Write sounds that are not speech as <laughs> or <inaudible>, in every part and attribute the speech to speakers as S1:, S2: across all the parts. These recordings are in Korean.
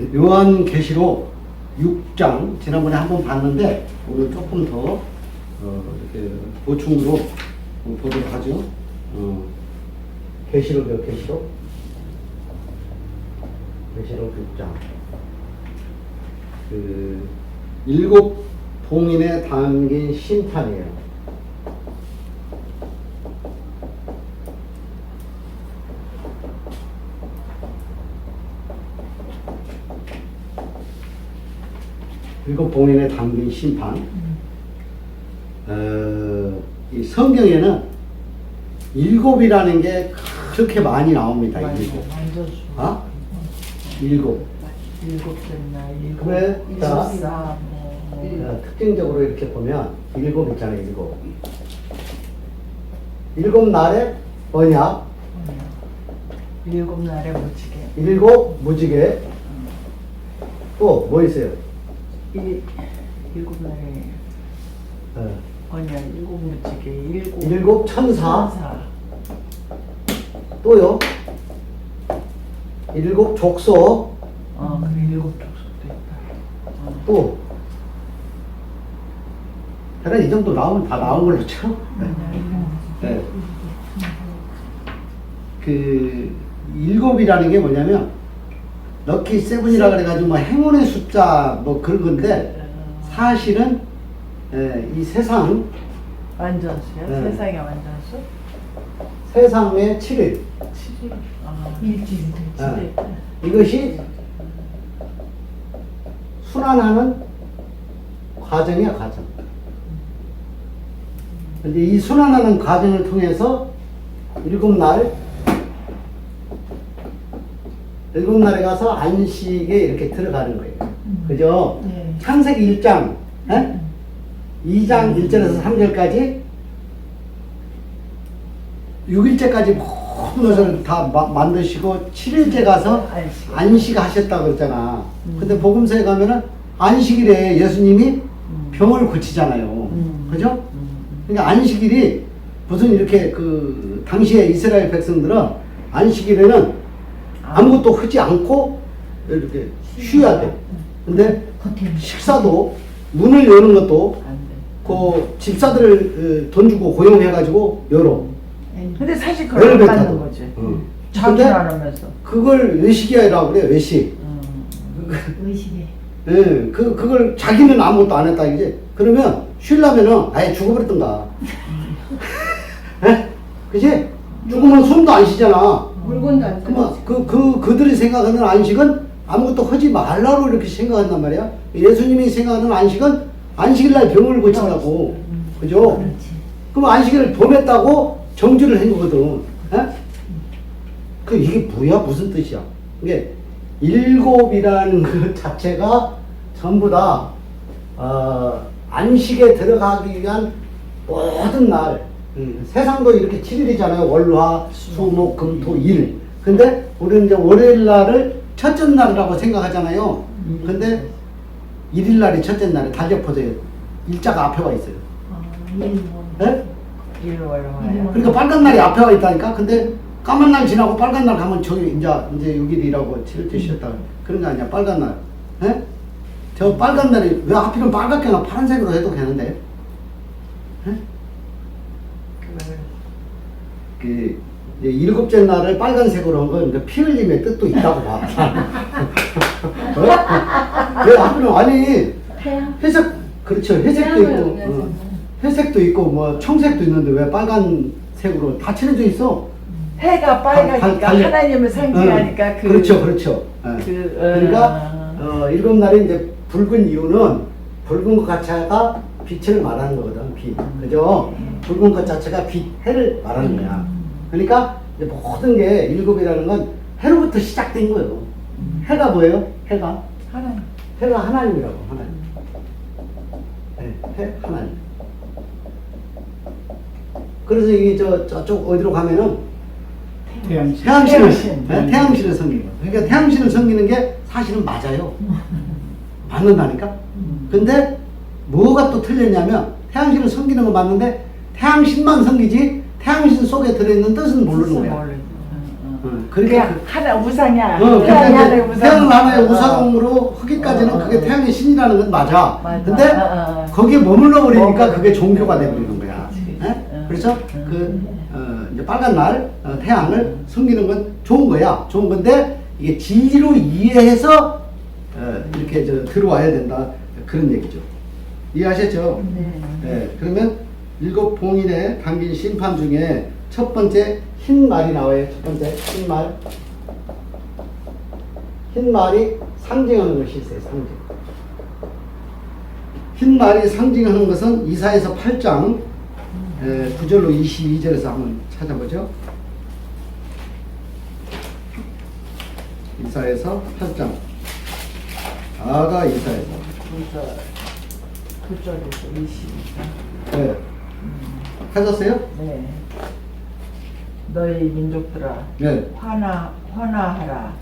S1: 요한계시록 6장 지난번에 한번 봤는데 오늘 조금 더 어, 이렇게 보충으로 어, 보도록 하죠. 어, 계시록이요, 계시록. 계시록 6장. 그 일곱 봉인에 담긴 심판이에요. 일곱 봉인에 담긴 심판. 어, 이 성경에는 일곱이라는 게 그렇게 많이 나옵니다. 일곱. 아? 일곱.
S2: 일곱 째나 일곱.
S1: 그래, 자. 어, 특징적으로 이렇게 보면 일곱 있잖아요. 일곱. 일곱 날에 언약,
S2: 일곱 날에 무지개.
S1: 일곱 무지개. 또 뭐 있어요?
S2: 일 일곱 날에
S1: 어,
S2: 언약 일곱 무지개 일곱.
S1: 일곱 천사.
S2: 천사.
S1: 또요. 일곱 족속.
S2: 어 그래 일곱 족속도 있다. 어.
S1: 또. 대략 이 정도 나오면 다 나온 걸로 쳐. 네. 그 일곱이라는 게 뭐냐면 럭키 세븐이라 그래가지고 뭐 행운의 숫자 뭐 그런 건데 사실은 예, 이 세상
S2: 완전수야?
S1: 네.
S2: 세상의 완전수?
S1: 세상의 7일
S2: 7일. 아,
S3: 일주일
S1: 예, 이것이 순환하는 과정이야 과정. 근데 이 순환하는 과정을 통해서 일곱 날 일곱 날에 가서 안식에 이렇게 들어가는 거예요. 그죠?
S3: 네.
S1: 창세기 1장, 에? 2장 1절에서 3절까지 6일째까지 모든 것을 다 마- 만드시고 7일째 가서
S2: 안식.
S1: 안식하셨다고 그랬잖아.
S2: 음.
S1: 근데 복음서에 가면은 안식일에 예수님이
S2: 음.
S1: 병을 고치잖아요.
S2: 음.
S1: 그죠?
S2: 음.
S1: 그러니까 안식일이 무슨 이렇게 그 당시에 이스라엘 백성들은 안식일에는 아무것도 하지 않고 이렇게 쉬어야 돼. 근데 식사도 문을 여는 것도. 그 집사들을 어, 돈 주고 고용해가지고 열어.
S2: 근데 사실 그걸 안
S1: 엘리베이터도.
S2: 받는 거지.
S1: 응.
S2: 자기
S1: 근데
S2: 안 하면서.
S1: 그걸 외식이라고 그래요. 외식.
S2: 음.
S3: 의식에
S1: 예, 그 그걸 자기는 아무것도 안 했다 이제. 그러면 쉬려면은 아예 죽어버렸던가. 예? 그지? 죽으면 숨도 안 쉬잖아.
S3: 물건도 안
S1: 그만 그, 그, 그들이 생각하는 안식은 아무것도 하지 말라고 이렇게 생각한단 말이야. 예수님이 생각하는 안식은 안식일날 병을 고친다고. 그죠? 그럼 안식일을 보냈다고 정주를 한 거거든. 예? 그 이게 뭐야? 무슨 뜻이야? 이게 일곱이라는 그 자체가 전부 다 어, 안식에 들어가기 위한 모든 날 음, 세상도 이렇게 7일이잖아요. 월화, 수목, 금, 토, 일. 근데 우리는 이제 월요일 날을 첫째 날이라고 생각하잖아요. 근데 일일 날이 첫째 날에 달력보세요. 일자가 앞에 와 있어요.
S2: 일월화야.
S1: 그러니까 빨간 날이 앞에 와 있다니까. 근데 까만 날 지나고 빨간 날 가면 저기 이제 이제 6일이라고 7일째 쉬었다. 그런 거 아니야. 빨간 날. 예? 저 빨간 날이 왜 하필은 빨갛게 나 파란색으로 해도 되는데. 예? 그 일곱째 날을 빨간색으로 한 건 피 흘림의 뜻도 있다고 봐. <laughs> 어? 왜 하필은 아니
S3: 태양.
S1: 회색 그렇죠. 회색도 있고. 어. 회색도 있고 뭐 청색도 있는데 왜 빨간색으로 다 칠해져 있어?
S2: 해가 빨가니까 하나님을 상징하니까
S1: 어,
S2: 그
S1: 그렇죠, 그렇죠. 예.
S2: 그, 어,
S1: 그러니까 어, 일곱 날이 이제 붉은 이유는 붉은 것 자체가 빛을 말하는 거거든. 빛, 그죠? 붉은 것 자체가 빛, 해를 말하는 거야. 그러니까 모든 게 일곱이라는 건 해로부터 시작된 거예요. 해가 뭐예요? 해가
S2: 하나님.
S1: 해가 하나님이라고 하나님. 네, 해 하나님. 그래서 이게 저 저쪽 어디로 가면은
S4: 태양신.
S1: 태양신을
S2: 태양신.
S1: 네, 태양신을 섬기는 거. 그러니까 태양신을 섬기는 게 사실은 맞아요. <laughs> 맞는다니까. 근데 뭐가 또 틀렸냐면 태양신을 섬기는 건 맞는데 태양신만 섬기지 태양신 속에 들어있는 뜻은 모르는 거야.
S2: 응, 그게
S1: 그러니까
S2: 하나 우상이야.
S1: 어,
S2: 태양이
S1: 그러니까 이제
S2: 우상.
S1: 태양 하나의
S2: 어.
S1: 우상으로 흑기까지는
S2: 어, 어,
S1: 그게
S2: 어.
S1: 태양의 신이라는 건 맞아.
S2: 맞아.
S1: 근데
S2: 어, 어, 어.
S1: 거기에 머물러 버리니까
S2: 머물러.
S1: 그게 종교가 돼버리는 거야.
S2: 그치,
S1: 예?
S2: 어.
S1: 그래서
S2: 음.
S1: 그 어, 이제 빨간 날 어, 태양을 섬기는 건 좋은 거야. 좋은 건데 이게 진리로 이해해서 어, 이렇게 저 들어와야 된다 그런 얘기죠. 이해하셨죠?
S3: 네.
S1: 네, 그러면 일곱 봉인에 담긴 심판 중에 첫 번째 흰 말이 나와요. 첫 번째 흰 말. 흰 말이 상징하는 것이 있어요. 상징. 흰 말이 상징하는 것은 이사에서 8장 9절로 22절에서 한번 찾아보죠. 이사에서 8장. 아가 이사에서.
S2: 구절. 구절에서 22장.
S1: 네. 찾았어요?
S2: 네. 너희 민족들아
S1: 네.
S2: 화나 화나하라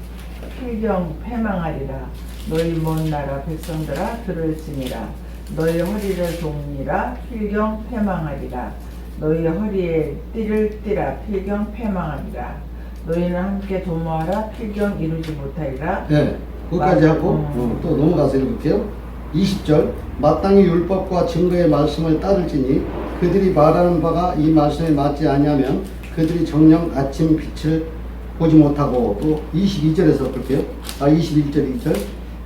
S2: 필경 패망하리라 너희 먼 나라 백성들아 들을지니라 너희 허리를 돕니라 필경 패망하리라 너희 허리에 띠를 띠라 필경 패망하리라 너희는 함께 도모하라 필경 이루지 못하리라
S1: 네,
S2: 맞아.
S1: 하고
S2: 음.
S1: 어, 또 넘어가서 읽을게요. 20절 마땅히 율법과 증거의 말씀을 따를지니 그들이 말하는 바가 이 말씀에 맞지 아니하면 그들이 정령 아침 빛을 보지 못하고 또 22절에서 볼게요. 아 21절 2절.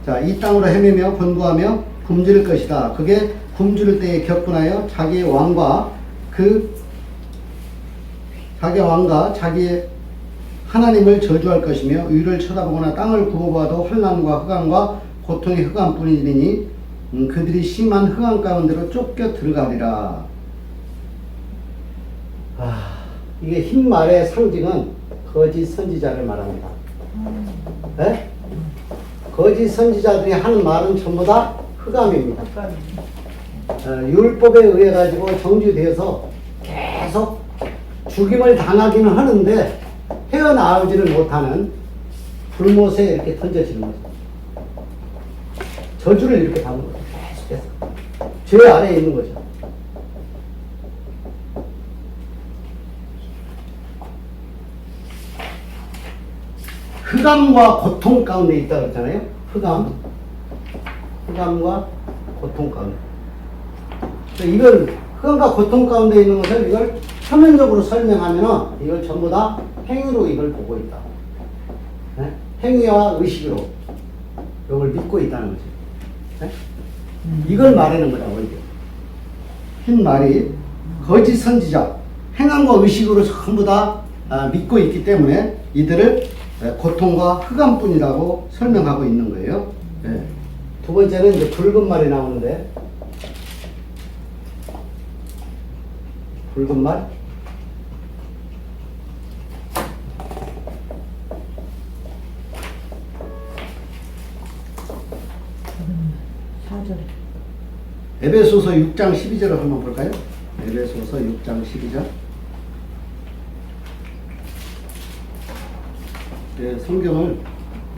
S1: 자, 이 땅으로 헤매며 권고하며 굶주릴 것이다. 그게 굶주릴 때에 격분하여 자기의 왕과 그 자기 왕과 자기의 하나님을 저주할 것이며 위를 쳐다보거나 땅을 굽어봐도 환란과 흑암과 고통의 흑암뿐이니 음, 그들이 심한 흑암 가운데로 쫓겨 들어가리라. 아, 이게 흰 말의 상징은 거짓 선지자를 말합니다. 네? 거짓 선지자들이 하는 말은 전부 다 흑암입니다. 어, 율법에 의해 가지고 정지되어서 계속 죽임을 당하기는 하는데 헤어나오지를 못하는 불못에 이렇게 던져지는 거죠. 저주를 이렇게 받는 거죠. 계속해서. 죄 아래에 있는 거죠. 흑암과 고통 가운데 있다 그랬잖아요. 흑암. 흑암과 고통 가운데. 이걸 흑암과 고통 가운데 있는 것을 이걸 표면적으로 설명하면은 이걸 전부 다 행위로 이걸 보고 있다. 네? 행위와 의식으로 이걸 믿고 있다는 거죠. 네? 이걸 말하는 거라고 이게. 흰 말이 거짓 선지자, 행함과 의식으로 전부 다 아, 믿고 있기 때문에 이들을 에, 고통과 흑암뿐이라고 설명하고 있는 거예요. 네. 두 번째는 이제 붉은 말이 나오는데 붉은 말. 에베소서 6장 12절을 한번 볼까요? 에베소서 6장 12절. 성경을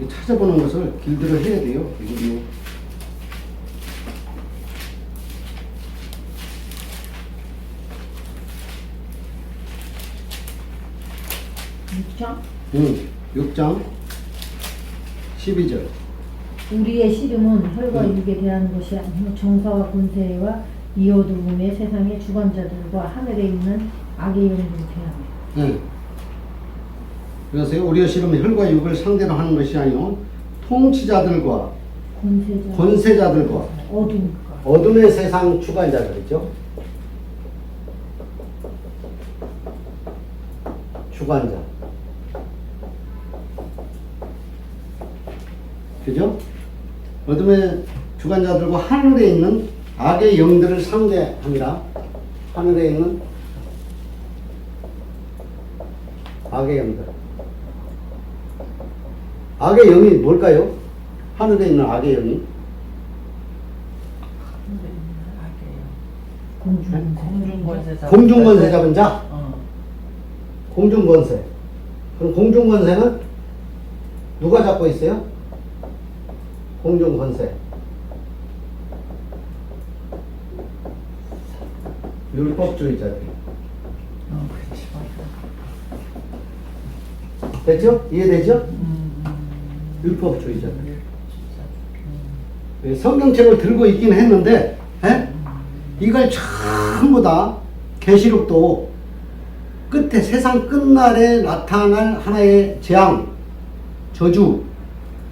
S1: 이 찾아보는 것을 길들여 해야 돼요. 이거. 응, 6장 12절.
S3: 우리의 씨름은 혈과
S1: 음.
S3: 육에 대한 것이 아니요 정사와 권세와 이 어두움의 세상의 주관자들과 하늘에 있는 악의 영들 대하며
S1: 네. 그래서요, 우리의 씨름은 혈과 육을 상대로 하는 것이 아니요 통치자들과
S3: 권세자
S1: 권세자들과
S3: 어둠
S1: 어둠의 세상 주관자들이죠. 주관자. 그죠? 어둠의 주관자들과 하늘에 있는 악의 영들을 상대합니다. 하늘에 있는 악의 영들. 악의 영이 뭘까요? 하늘에 있는 악의 영이
S3: 공중.
S2: 공중권세
S1: 잡은 자,
S2: 어.
S1: 공중권세. 그럼 공중권세는 누가 잡고 있어요? 공중권세. 율법주의자들.
S2: 어, 그렇지.
S1: 됐죠? 이해되죠?
S2: 음,
S1: 율법주의자. 예, 성경책을 들고 있긴 했는데, 예? 이걸 전부 다 계시록도 끝에 세상 끝날에 나타날 하나의 재앙, 저주,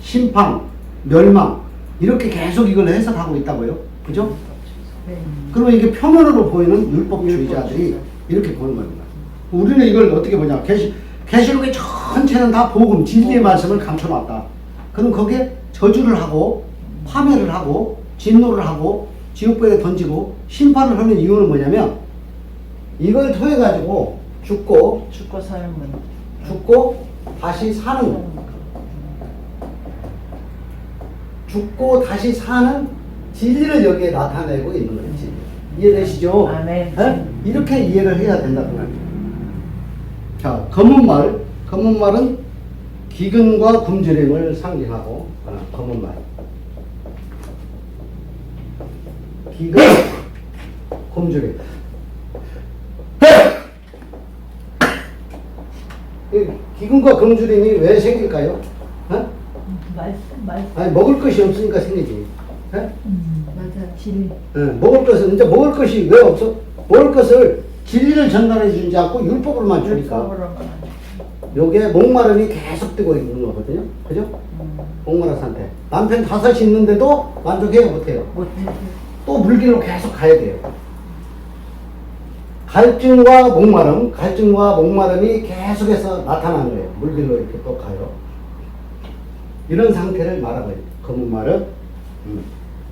S1: 심판, 멸망 이렇게 계속 이걸 해석하고 있다고요. 그죠?
S3: 네.
S1: 그러면 이게 표면으로 보이는 율법주의자들이 이렇게 보는 겁니다. 우리는 이걸 어떻게 보냐? 계시 계시록의 전체는 다 복음, 진리의 말씀을 감춰놨다. 그럼 거기에 저주를 하고 파멸을 하고 진노를 하고 지옥불에 던지고 심판을 하는 이유는 뭐냐면 이걸 통해 가지고 죽고
S2: 죽고 살면
S1: 죽고 다시 사는 죽고 다시 사는 진리를 여기에 나타내고 있는. 진리. 이해되시죠?
S2: 아멘.
S1: 예? 이렇게 이해를 해야 된다는 말이에요. 자, 검은 말, 검은 말은 기근과 굶주림을 상징하고 어, 검은 말. 기근, 굶주림. 이 기근과 굶주림이 왜 생길까요? 어?
S3: 말씀 말씀.
S1: 아니 먹을 것이 없으니까 생기지. 예?
S3: 맞아. 진리.
S1: 예, 먹을 것은 이제 먹을 것이 왜 없어? 먹을 것을 진리를 전달해 주지 않고 율법으로만 주니까.
S2: 율법으로만.
S1: 요게 목마름이 계속 뜨고 있는 거거든요. 그죠? 목마른 상태. 남편 다섯이 있는데도 만족해요, 못해요?
S2: 못해.
S1: 또 물길로 계속 가야 돼요. 갈증과 목마름, 갈증과 목마름이 계속해서 나타나는 거예요. 물길로 이렇게 또 가요. 이런 상태를 말하고 있어요. 검은 말은. 음.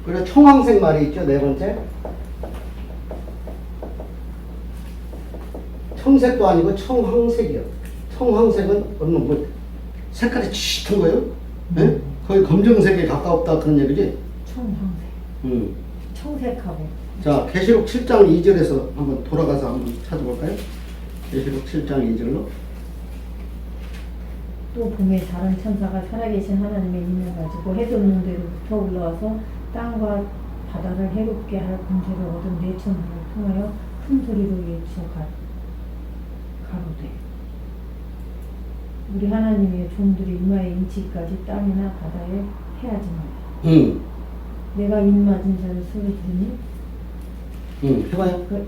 S1: 그리고 청황색 말이 있죠, 네 번째. 청색도 아니고 청황색이요. 청황색은 어느 뭐 색깔이 짙은 거예요. 예? 거의 검정색에 가까웠다 그런 얘기지.
S3: 청황색.
S1: 음.
S3: 청색하고.
S1: 자, 계시록 7장 2절에서 한번 돌아가서 한번 찾아볼까요? 계시록 7장 2절로.
S3: 또 봄에 다른 천사가 살아계신 하나님의 임을 가지고 해돋는 데로부터 올라와서 땅과 바다를 해롭게 할 군세를 얻은 네 천사를 통하여 큰 소리로 외쳐 가, 가로되 우리 하나님의 종들이 임하의 인치까지 땅이나 바다에 해하지 마라
S1: 응,
S3: 내가 입맞은 자를 소리 들으니
S1: 응, 해봐요.
S3: 그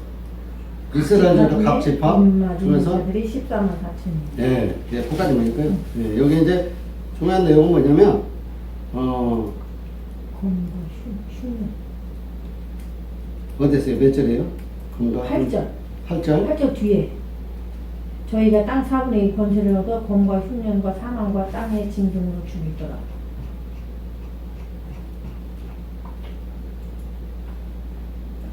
S1: 이스라엘도 갑지파
S3: 입맞은
S1: 중에서
S3: 자들이 14만 4천이
S1: 네, 네, 그까지만일까요? 네, 여기 이제 중요한 내용은 뭐냐면, 어,
S3: 휴, 휴는
S1: 어땠어요? 몇 절이에요? 금가
S3: 8절
S1: 8절?
S3: 8절 뒤에 저희가 땅 4분의 2 권세를 얻어 검과 흉년과 사망과 땅의 징종으로 죽이더라.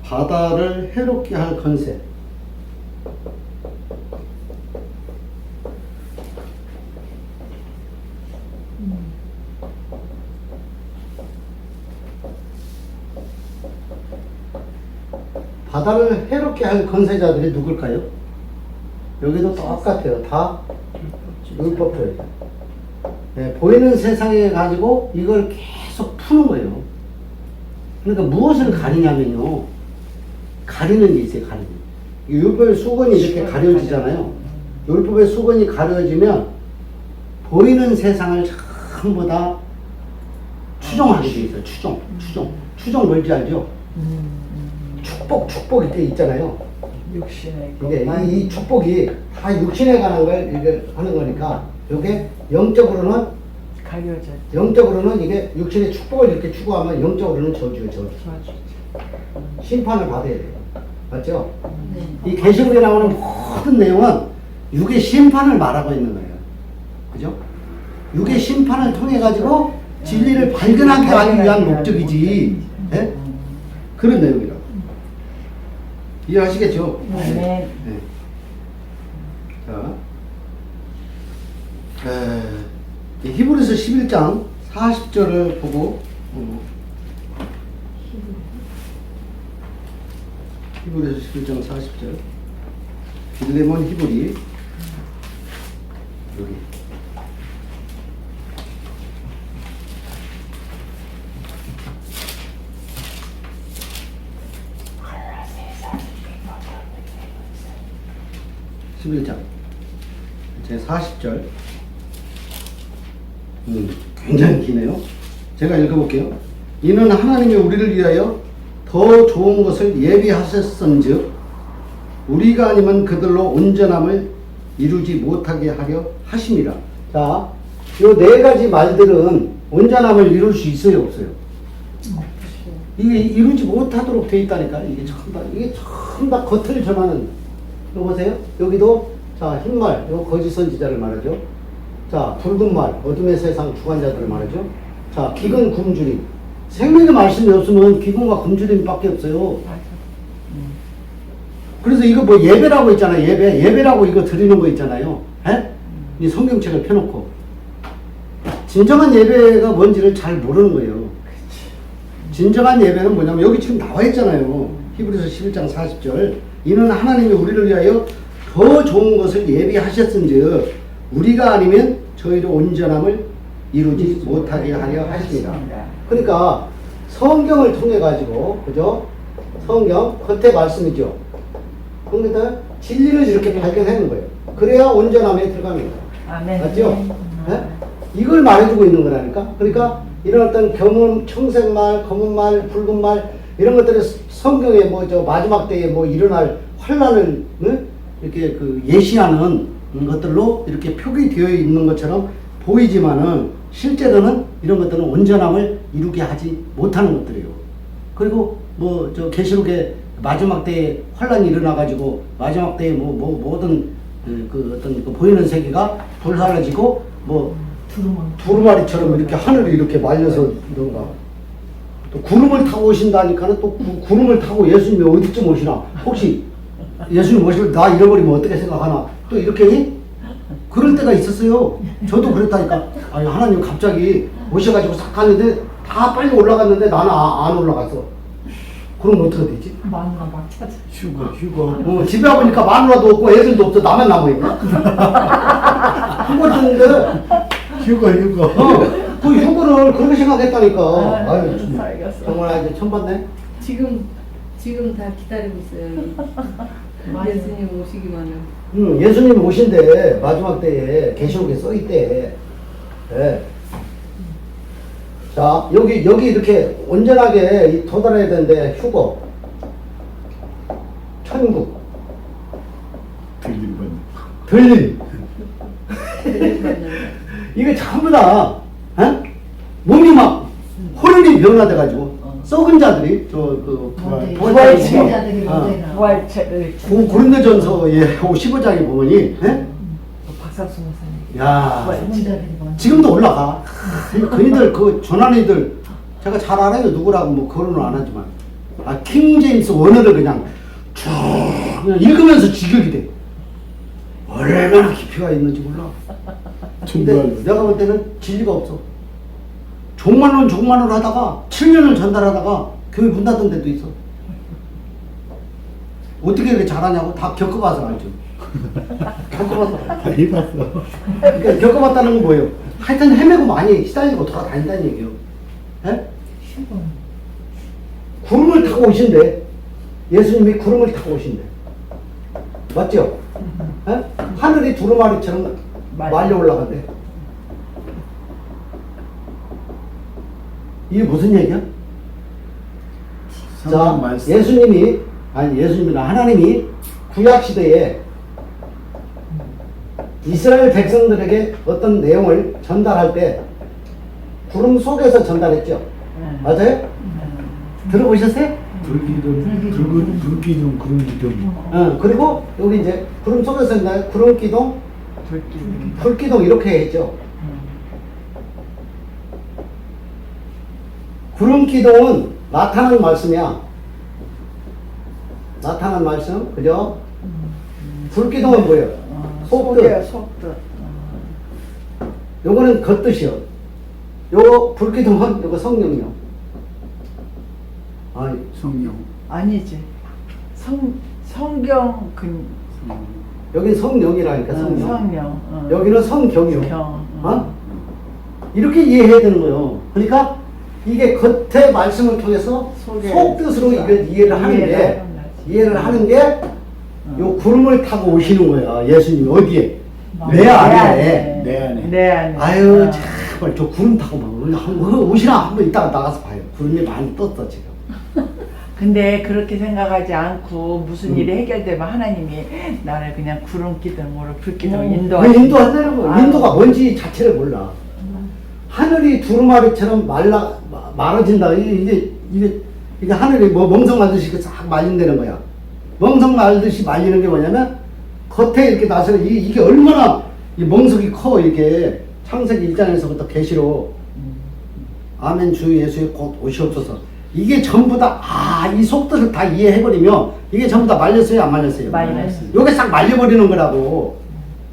S1: 바다를 해롭게 할 건세. 바다를 해롭게 할 건세자들이 누굴까요? 여기도 똑같아요. 다 율법주의. 네, 보이는 세상에 가지고 이걸 계속 푸는 거예요. 그러니까 무엇을 가리냐면요. 가리는 게 있어요, 가리는. 이 율법의 수건이 이렇게 가려지잖아요. 율법의 수건이 가려지면 보이는 세상을 전부 다 추종하게 돼 있어요. 추종, 추종. 추종 뭔지 알죠? 축복, 축복 이렇게 있잖아요. 이게
S2: 것만.
S1: 이, 이 축복이 다 육신에 관한 걸 이게 하는 거니까 이게 영적으로는
S2: 가려져.
S1: 영적으로는 이게 육신의 축복을 이렇게 추구하면 영적으로는 저주예요, 저주. 심판을 받아야 돼요. 맞죠?
S3: 네.
S1: 이 계시록에 나오는 모든 내용은 육의 심판을 말하고 있는 거예요. 그죠? 육의 심판을 통해 가지고 진리를 발견하게 하기 위한 목적이지. 예? 그런 내용이라고. 이해하시겠죠?
S2: 아멘.
S1: 네. 자, 에, 이 히브리서 11장 40절을 보고 어, 히브리서 11장 40절 빌레몬 히브리 여기 (11장) 제 40절 음, 굉장히 기네요. 제가 읽어볼게요. 이는 하나님이 우리를 위하여 더 좋은 것을 예비하셨은즉 우리가 아니면 그들로 온전함을 이루지 못하게 하려 하심이라. 자, 요 네 가지 말들은 온전함을 이룰 수 있어요, 없어요? 이게 이루지 못하도록 돼 있다니까. 이게 전부 다, 이게 전부 다 겉을 전하는. 이거 보세요. 여기도, 자, 흰말, 요 거짓 선지자를 말하죠. 자, 붉은 말, 어둠의 세상 주관자들을 말하죠. 자, 기근 굶주림. 생명의 말씀이 없으면 기근과 굶주림밖에 없어요. 그래서 이거 뭐 예배라고 있잖아요. 예배. 예배라고 이거 드리는 거 있잖아요. 에? 이 성경책을 펴놓고. 진정한 예배가 뭔지를 잘 모르는 거예요. 진정한 예배는 뭐냐면 여기 지금 나와 있잖아요. 히브리서 11장 40절. 이는 하나님이 우리를 위하여 더 좋은 것을 예비하셨은즉 우리가 아니면 저희로 온전함을 이루지 못하게 하려 하십니다. 그러니까 성경을 통해 가지고 그죠? 성경 겉에 말씀이죠. 그러니까 진리를 이렇게 발견하는 거예요. 그래야 온전함에 들어갑니다.
S2: 아멘.
S1: 맞죠? 예? 이걸 말해주고 있는 거라니까. 그러니까 이런 어떤 겸은 청색말, 검은말, 붉은말 이런 것들이 성경에 뭐 저 마지막 때에 뭐 일어날 환란을 응? 이렇게 그 예시하는 것들로 이렇게 표기되어 있는 것처럼 보이지만은 실제로는 이런 것들은 온전함을 이루게 하지 못하는 것들이에요. 그리고 뭐 저 계시록에 마지막 때에 환란이 일어나 가지고 마지막 때에 뭐, 뭐 모든 그, 그 어떤 그 보이는 세계가 불사라지고 뭐 두루마리처럼 이렇게 하늘이 이렇게 말려서 이런가 또 구름을 타고 오신다니까는 또 구, 구름을 타고 예수님이 어디쯤 오시나? 혹시 예수님 오실 때나 잃어버리면 어떻게 생각하나? 또 이렇게 해? 그럴 때가 있었어요. 저도 그랬다니까. 아니 하나님 갑자기 오셔가지고 싹 갔는데 다 빨리 올라갔는데 나는 아, 안 올라갔어. 그럼 어떻게 되지?
S3: 마누라 막 찾아.
S4: 휴거 휴거.
S1: 어, 집에 와보니까 마누라도 없고 애들도 없어. 나만 남아있나? <laughs> 그거 듣는데
S4: 휴거 휴거.
S1: 어, 그 휴거를 그렇게 생각했다니까.
S2: 아,
S1: 아유, 참,
S2: 살겠어.
S1: 정말 아주 천받네.
S5: 지금 지금 다 기다리고 있어요. <laughs> 예수님 오시기만을.
S1: 음, 예수님 오신대 마지막 때에 계시록에 써 있대. 예. 자 여기 여기 이렇게 온전하게 이 도달해야 되는데 휴거, 천국,
S4: 들린 번
S1: 들림 이게 전부 다 어? 몸이 막 호련히 변화돼가지고 썩은 자들이 저그
S3: 먼저
S1: 부활
S3: 부활자들이
S1: 어.
S3: 먼저 나.
S2: 부활체를
S1: 고- 고린도 전서의 15장에 보니 예?
S2: 박사수 목사님.
S1: 야. 지금도 올라가. 그이들 그 <laughs> 조난이들 제가 잘 알아요. 누구라고 뭐 거론을 안 하지만. 아 킹제임스 원어를 그냥 쭉 그냥 읽으면서 지격이 돼. 얼마나 깊이가 있는지 몰라 근데
S4: 정말
S1: 내가 볼 때는 진리가 없어 종말론 종말론 하다가 7년을 전달하다가 교회 문 닫은 데도 있어 어떻게 이렇게 잘하냐고 다 겪어봐서 알죠 <laughs> 겪어봐서 알죠.
S4: 많이 봤어
S1: 그러니까 겪어봤다는 건 뭐예요? 하여튼 헤매고 많이 시달리고 돌아다닌다는 얘기예요. 예? 구름을 타고 오신대. 예수님이 구름을 타고 오신대. 맞죠? 예? 하늘이 두루마리처럼 말려 올라간대. 이게 무슨 얘기야? 자,
S4: 말씀
S1: 예수님이 아니 예수님이나 하나님이 구약 시대에 이스라엘 백성들에게 어떤 내용을 전달할 때 구름 속에서 전달했죠.
S2: 네.
S1: 맞아요? 들어보셨어요?
S4: 불기둥 불기둥 구름 기둥
S1: 어, 그리고 여기 이제 구름 속에서 있나요? 구름 기둥,
S2: 불길.
S1: 불 기둥 이렇게 했죠. 구름 기둥은 나타난 말씀이야. 나타난 말씀, 그죠? 불 기둥은 뭐예요?
S2: 어,
S1: 속뜻.
S2: 속뜻.
S1: 요거는 겉뜻이요. 요거 불기둥은 요거 성령이요. 아,
S4: 성령
S2: 아니지. 성 성경 근
S1: 여긴 성령이라니까
S2: 어,
S1: 성령.
S2: 성령. 어.
S1: 여기는 성경이요.
S2: 경.
S1: 어? 이렇게 이해해야 되는 거예요. 그러니까 이게 겉의 말씀을 통해서
S2: 속에
S1: 속뜻으로 이걸 이해를 하는 게
S2: 이해를 하는 거지.
S1: 이해를 하는 게 요 구름을 타고 오시는 거야. 예수님 어디에?
S2: 내내
S1: 안에.
S4: 내 안에.
S2: 내 안에.
S1: 아유
S2: 어.
S1: 참 제발 저 구름 타고 막 오시나 한번 이따가 나가서 봐요. 구름이 많이 떴어 지금.
S2: 근데 그렇게 생각하지 않고 무슨
S1: 음.
S2: 일이 해결되면 하나님이 나를 그냥 구름 기둥으로 불 기둥으로
S3: 음.
S1: 왜
S2: 인도하시
S1: 인도한다는 거?
S2: 아유.
S1: 인도가 뭔지 자체를 몰라. 하늘이 두루마리처럼 말라 마- 말아진다. 이게 이게 이게, 하늘이 뭐 멍석 말듯이 이렇게 싹 말린다는 거야. 멍석 말듯이 말리는 게 뭐냐면 겉에 이렇게 나서 이게, 이게 얼마나 이 멍석이 커 이게 창세기 1장에서부터 계시로 아멘 주 예수의 곧 오시옵소서. 이게 전부 다, 아, 이 속뜻을 다 이해해버리면 이게 전부 다 말렸어요, 안 말렸어요?
S2: 말렸어요.
S1: 요게 싹 말려버리는 거라고.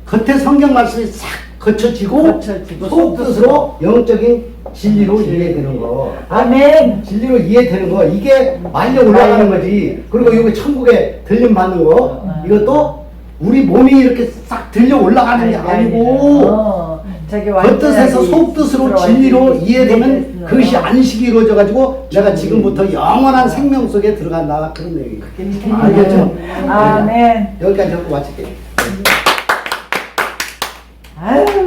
S1: 겉에 성경 말씀이 싹 거쳐지고,
S2: 거쳐지고
S1: 속뜻으로 영적인 진리로 이해되는 거.
S2: 아멘.
S1: 진리로 이해되는 거. 이게 말려 올라가는 거지. 그리고 요게 천국에 들림 받는 거.
S2: 어.
S1: 이것도 우리 몸이 이렇게 싹 들려 올라가는 게 아니고,
S2: 어,
S1: 겉뜻에서
S2: 완전하게
S1: 속뜻으로 진리로
S2: 있는
S1: 이해되면
S2: 이해됐으나.
S1: 그것이 안식이 이루어져 가지고 내가 지금부터 영원한 생명 속에 들어간다 그런 얘기예요. 알겠죠?
S2: 아멘.
S1: 여기까지 하고 마칠게요.
S2: 아유.